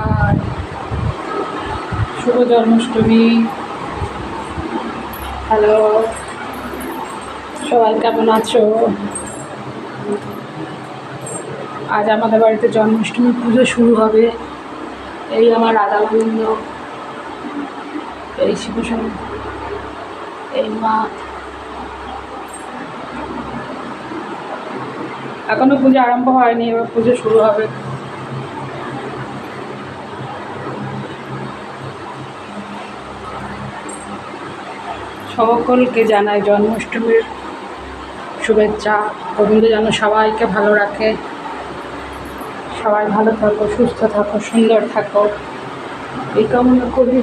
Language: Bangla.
আর শুভ জন্মাষ্টমী। হ্যালো সবাই কেমন আছো? আজ আমাদের বাড়িতে জন্মাষ্টমী পুজো শুরু হবে। এই আমার রাধা গোবিন্দ, এই শিবসন, এই মা এখনও পুজো আরম্ভ হয়নি, এবার পুজো শুরু হবে। সকলকে জানাই জন্মাষ্টমীর শুভেচ্ছা। গোবিন্দ যেন সবাইকে ভালো রাখে। সবাই ভালো থাকো, সুস্থ থাকো, সুন্দর থাকো। এই কামনা করি।